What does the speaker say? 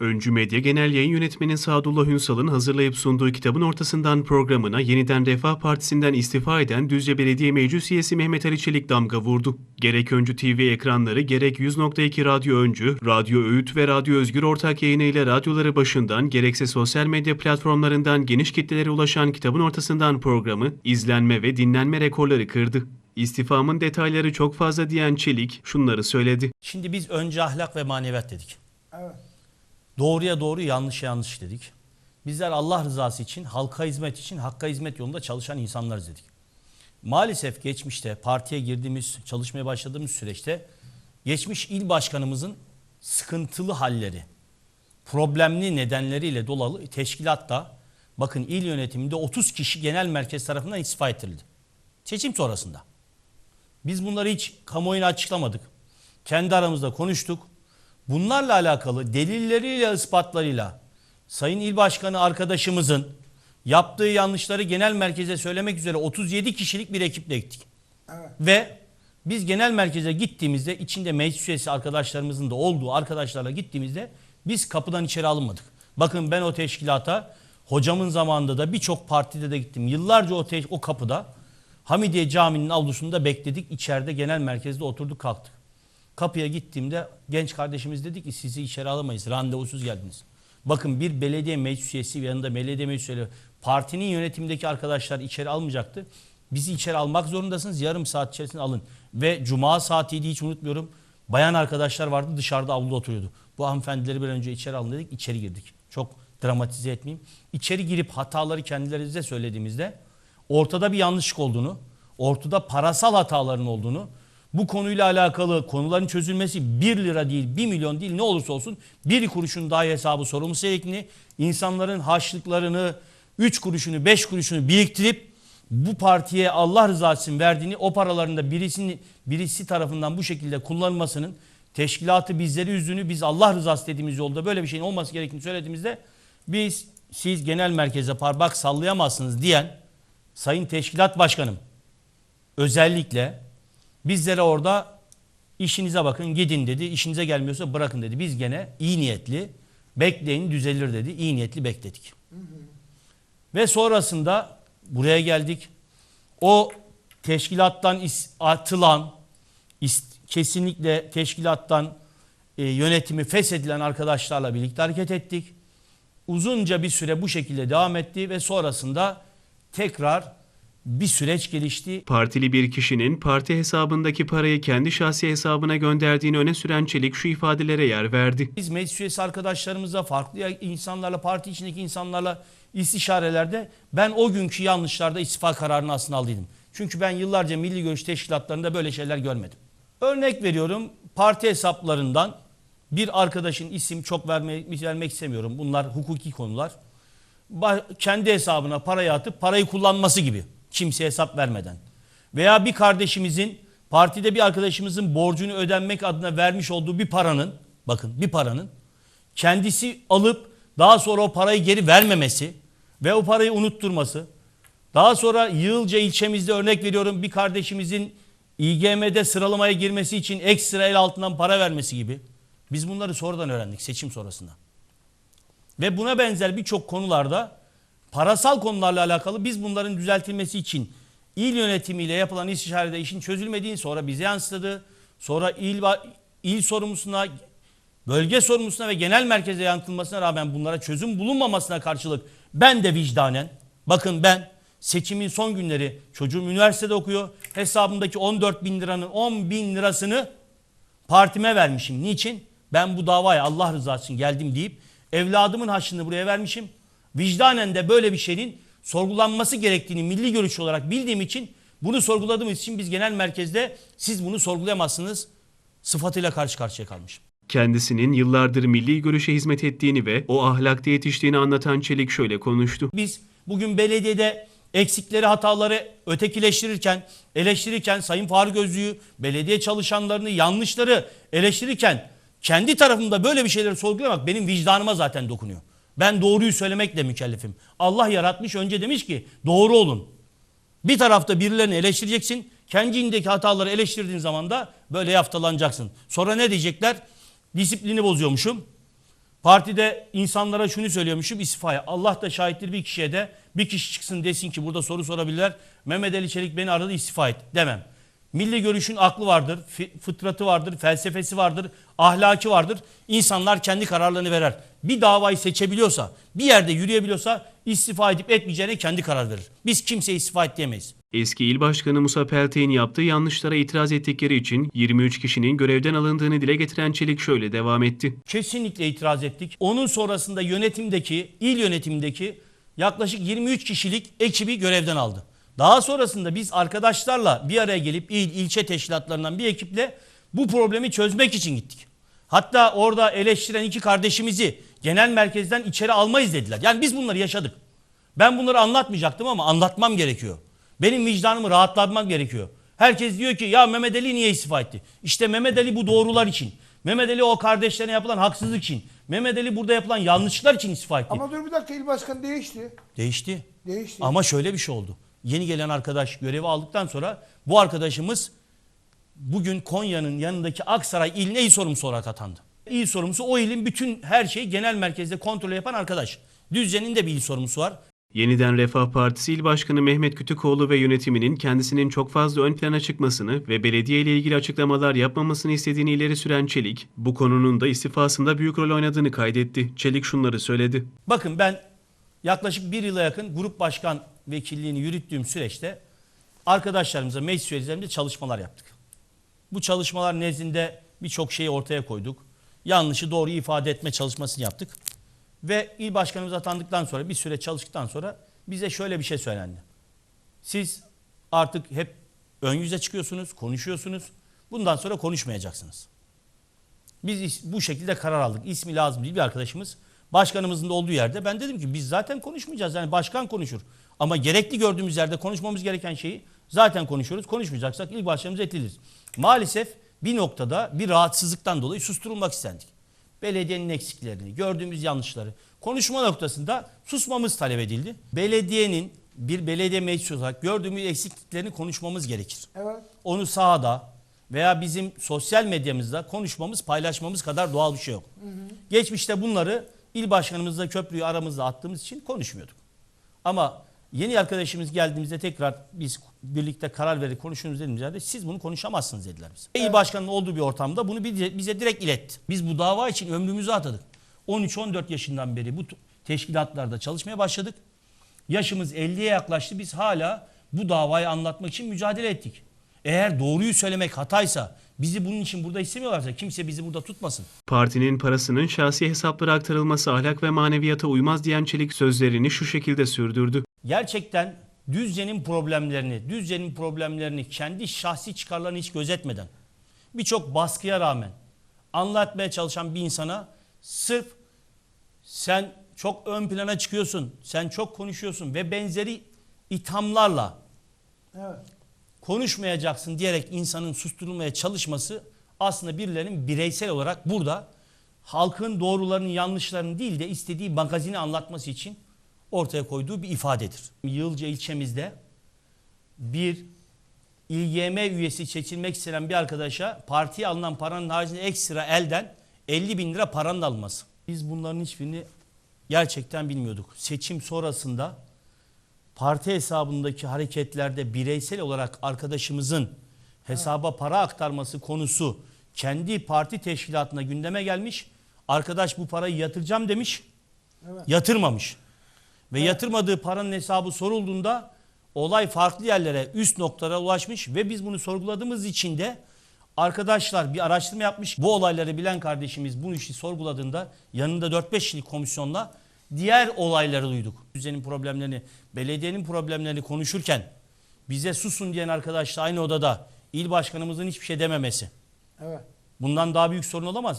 Öncü Medya Genel Yayın Yönetmeni Sadullah Ünsal'ın hazırlayıp sunduğu kitabın ortasından programına yeniden Refah Partisi'nden istifa eden Düzce Belediye Meclis Üyesi Mehmet Ali Çelik damga vurdu. Gerek Öncü TV ekranları gerek 100.2 Radyo Öncü, Radyo Öğüt ve Radyo Özgür ortak yayınıyla radyoları başından gerekse sosyal medya platformlarından geniş kitlelere ulaşan kitabın ortasından programı izlenme ve dinlenme rekorları kırdı. İstifamın detayları çok fazla diyen Çelik şunları söyledi. Şimdi biz önce ahlak ve maneviyat dedik. Evet. Doğruya doğru, yanlışa yanlış dedik. Bizler Allah rızası için, halka hizmet için, hakka hizmet yolunda çalışan insanlarız dedik. Maalesef geçmişte partiye girdiğimiz, çalışmaya başladığımız süreçte geçmiş il başkanımızın sıkıntılı halleri, problemli nedenleriyle dolalı teşkilatta bakın il yönetiminde 30 kişi genel merkez tarafından istifa ettirildi. Seçim sonrasında. Biz bunları hiç kamuoyuna açıklamadık. Kendi aramızda konuştuk. Bunlarla alakalı delilleriyle, ispatlarıyla Sayın İl Başkanı arkadaşımızın yaptığı yanlışları genel merkeze söylemek üzere 37 kişilik bir ekiple gittik. Evet. Ve biz genel merkeze gittiğimizde içinde meclis üyesi arkadaşlarımızın da olduğu arkadaşlarla gittiğimizde biz kapıdan içeri alınmadık. Bakın ben o teşkilata hocamın zamanında da birçok partide de gittim. Yıllarca o, o kapıda Hamidiye Camii'nin avlusunda bekledik. İçeride genel merkezde oturduk kalktık. Kapıya gittiğimde genç kardeşimiz dedi ki sizi içeri alamayız. Randevusuz geldiniz. Bakın bir belediye meclis üyesi yanında belediye meclis üyeleri partinin yönetimindeki arkadaşlar içeri almayacaktı. Bizi içeri almak zorundasınız. Yarım saat içerisinde alın. Ve cuma saatiydi hiç unutmuyorum. Bayan arkadaşlar vardı dışarıda avluda oturuyordu. Bu hanımefendileri bir önce içeri alın dedik. içeri girdik. Çok dramatize etmeyeyim. İçeri girip hataları kendilerinize söylediğimizde ortada bir yanlışlık olduğunu, ortada parasal hataların olduğunu, bu konuyla alakalı konuların çözülmesi 1 lira değil, 1 milyon değil ne olursa olsun bir kuruşun dahi hesabı sorulması gerektiğini, insanların harçlıklarını, 3 kuruşunu, 5 kuruşunu biriktirip bu partiye Allah rızası için verdiğini, o paraların da birisini, birisi tarafından bu şekilde kullanılmasının teşkilatı bizleri üzdüğünü, biz Allah rızası dediğimiz yolda böyle bir şeyin olması gerektiğini söylediğimizde biz siz genel merkeze parmak sallayamazsınız diyen Sayın Teşkilat Başkanım özellikle bizlere orada işinize bakın gidin dedi. İşinize gelmiyorsa bırakın dedi. Biz gene iyi niyetli bekleyin düzelir dedi. İyi niyetli bekledik. Ve sonrasında buraya geldik. O teşkilattan is- atılan is- kesinlikle teşkilattan e, yönetimi feshedilen arkadaşlarla birlikte hareket ettik. Uzunca bir süre bu şekilde devam etti ve sonrasında tekrar bir süreç gelişti. Partili bir kişinin parti hesabındaki parayı kendi şahsi hesabına gönderdiğini öne süren Çelik şu ifadelere yer verdi. Biz meclis üyesi arkadaşlarımızla, farklı insanlarla, parti içindeki insanlarla istişarelerde ben o günkü yanlışlarda istifa kararını aslında aldıydım. Çünkü ben yıllarca milli görüş teşkilatlarında böyle şeyler görmedim. Örnek veriyorum parti hesaplarından bir arkadaşın isim çok vermek, vermek istemiyorum. Bunlar hukuki konular. Kendi hesabına parayı atıp parayı kullanması gibi. Kimseye hesap vermeden. Veya bir kardeşimizin partide bir arkadaşımızın borcunu ödenmek adına vermiş olduğu bir paranın bakın bir paranın kendisi alıp daha sonra o parayı geri vermemesi ve o parayı unutturması. Daha sonra Yığılca ilçemizde örnek veriyorum bir kardeşimizin İGM'de sıralamaya girmesi için ekstra el altından para vermesi gibi. Biz bunları sonradan öğrendik seçim sonrasında. Ve buna benzer birçok konularda parasal konularla alakalı biz bunların düzeltilmesi için il yönetimiyle yapılan istişarede işin çözülmediğini sonra bize yansıdı. Sonra il, il sorumlusuna, bölge sorumlusuna ve genel merkeze yansıtılmasına rağmen bunlara çözüm bulunmamasına karşılık ben de vicdanen bakın ben seçimin son günleri çocuğum üniversitede okuyor hesabımdaki 14 bin liranın 10 bin lirasını partime vermişim. Niçin? Ben bu davaya Allah rızası için geldim deyip evladımın haçlığını buraya vermişim. Vicdanen de böyle bir şeyin sorgulanması gerektiğini milli görüş olarak bildiğim için bunu sorguladığımız için biz genel merkezde siz bunu sorgulayamazsınız sıfatıyla karşı karşıya kalmışım. Kendisinin yıllardır milli görüşe hizmet ettiğini ve o ahlakta yetiştiğini anlatan Çelik şöyle konuştu. Biz bugün belediyede eksikleri, hataları ötekileştirirken, eleştirirken, Sayın Faruk Özlü'yü, belediye çalışanlarını, yanlışları eleştirirken kendi tarafımda böyle bir şeyleri sorgulamak benim vicdanıma zaten dokunuyor. Ben doğruyu söylemekle mükellefim. Allah yaratmış önce demiş ki doğru olun. Bir tarafta birilerini eleştireceksin. Kendi içindeki hataları eleştirdiğin zaman da böyle yaftalanacaksın. Sonra ne diyecekler? Disiplini bozuyormuşum. Partide insanlara şunu söylüyormuşum istifaya. Allah da şahittir bir kişiye de bir kişi çıksın desin ki burada soru sorabilirler. Mehmet Ali Çelik beni aradı istifa et demem. Milli görüşün aklı vardır, fıtratı vardır, felsefesi vardır, ahlaki vardır. İnsanlar kendi kararlarını verer. Bir davayı seçebiliyorsa, bir yerde yürüyebiliyorsa istifa edip etmeyeceğine kendi karar verir. Biz kimseye istifa et diyemeyiz. Eski il başkanı Musa Peltek'in yaptığı yanlışlara itiraz ettikleri için 23 kişinin görevden alındığını dile getiren Çelik şöyle devam etti. Kesinlikle itiraz ettik. Onun sonrasında yönetimdeki, il yönetimindeki yaklaşık 23 kişilik ekibi görevden aldı. Daha sonrasında biz arkadaşlarla bir araya gelip il, ilçe teşkilatlarından bir ekiple bu problemi çözmek için gittik. Hatta orada eleştiren iki kardeşimizi genel merkezden içeri almayız dediler. Yani biz bunları yaşadık. Ben bunları anlatmayacaktım ama anlatmam gerekiyor. Benim vicdanımı rahatlatmam gerekiyor. Herkes diyor ki ya Mehmet Ali niye istifa etti? İşte Mehmet Ali bu doğrular için. Mehmet Ali o kardeşlerine yapılan haksızlık için. Mehmet Ali burada yapılan yanlışlar için istifa etti. Ama dur bir dakika il başkanı değişti. Değişti. Değişti. Ama şöyle bir şey oldu. Yeni gelen arkadaş görevi aldıktan sonra bu arkadaşımız bugün Konya'nın yanındaki Aksaray iline il sorumlusu olarak atandı. İl sorumlusu o ilin bütün her şeyi genel merkezde kontrol yapan arkadaş. Düzce'nin de bir il sorumlusu var. Yeniden Refah Partisi İl Başkanı Mehmet Kütükoğlu ve yönetiminin kendisinin çok fazla ön plana çıkmasını ve belediye ile ilgili açıklamalar yapmamasını istediğini ileri süren Çelik, bu konunun da istifasında büyük rol oynadığını kaydetti. Çelik şunları söyledi. Bakın ben yaklaşık bir yıla yakın grup başkan vekilliğini yürüttüğüm süreçte arkadaşlarımıza, meclis üyelerimizle çalışmalar yaptık. Bu çalışmalar nezdinde birçok şeyi ortaya koyduk. Yanlışı doğru ifade etme çalışmasını yaptık. Ve il başkanımız atandıktan sonra bir süre çalıştıktan sonra bize şöyle bir şey söylendi. Siz artık hep ön yüze çıkıyorsunuz, konuşuyorsunuz. Bundan sonra konuşmayacaksınız. Biz bu şekilde karar aldık. İsmi lazım değil bir arkadaşımız. Başkanımızın da olduğu yerde ben dedim ki biz zaten konuşmayacağız. Yani başkan konuşur. Ama gerekli gördüğümüz yerde konuşmamız gereken şeyi zaten konuşuyoruz. Konuşmayacaksak ilk başlamamız etiliriz. Maalesef bir noktada bir rahatsızlıktan dolayı susturulmak istendik. Belediyenin eksiklerini, gördüğümüz yanlışları konuşma noktasında susmamız talep edildi. Belediyenin bir belediye meclisi olarak gördüğümüz eksikliklerini konuşmamız gerekir Evet. onu sahada veya bizim sosyal medyamızda konuşmamız, paylaşmamız kadar doğal bir şey yok. Geçmişte bunları il başkanımızla köprüyü aramızda attığımız için konuşmuyorduk. Ama yeni arkadaşımız geldiğimizde tekrar biz birlikte karar verip konuşuyoruz dediğimiz yerde siz bunu konuşamazsınız dediler bize. İl başkanının olduğu bir ortamda bunu bize, bize direkt iletti. Biz bu dava için ömrümüzü adadık. 13-14 yaşından beri bu teşkilatlarda çalışmaya başladık. Yaşımız 50'ye yaklaştı. Biz hala bu davayı anlatmak için mücadele ettik. Eğer doğruyu söylemek hataysa, bizi bunun için burada istemiyorlarsa kimse bizi burada tutmasın. Partinin parasının şahsi hesaplara aktarılması ahlak ve maneviyata uymaz diyen Çelik sözlerini şu şekilde sürdürdü. Gerçekten Düzce'nin problemlerini, Düzce'nin problemlerini kendi şahsi çıkarlarını hiç gözetmeden birçok baskıya rağmen anlatmaya çalışan bir insana sırf sen çok ön plana çıkıyorsun, sen çok konuşuyorsun ve benzeri ithamlarla Evet. konuşmayacaksın diyerek insanın susturulmaya çalışması aslında birilerinin bireysel olarak burada halkın doğrularını yanlışlarını değil de istediği magazini anlatması için ortaya koyduğu bir ifadedir. Yılca ilçemizde bir İLGM üyesi seçilmek isteyen bir arkadaşa partiye alınan paranın haricinde ekstra elden 50 bin lira paranın alınması. Biz bunların hiçbirini gerçekten bilmiyorduk. Seçim sonrasında parti hesabındaki hareketlerde bireysel olarak arkadaşımızın hesaba para aktarması konusu kendi parti teşkilatına gündeme gelmiş. Arkadaş bu parayı yatıracağım demiş. Evet. Yatırmamış. Ve yatırmadığı paranın hesabı sorulduğunda olay farklı yerlere, üst noktalara ulaşmış ve biz bunu sorguladığımız için de arkadaşlar bir araştırma yapmış. Bu olayları bilen kardeşimiz bu işi sorguladığında yanında 4-5 kişilik komisyonla diğer olayları duyduk. Düzenin problemlerini, belediyenin problemlerini konuşurken bize susun diyen arkadaşla aynı odada il başkanımızın hiçbir şey dememesi. Evet. Bundan daha büyük sorun olamaz mı?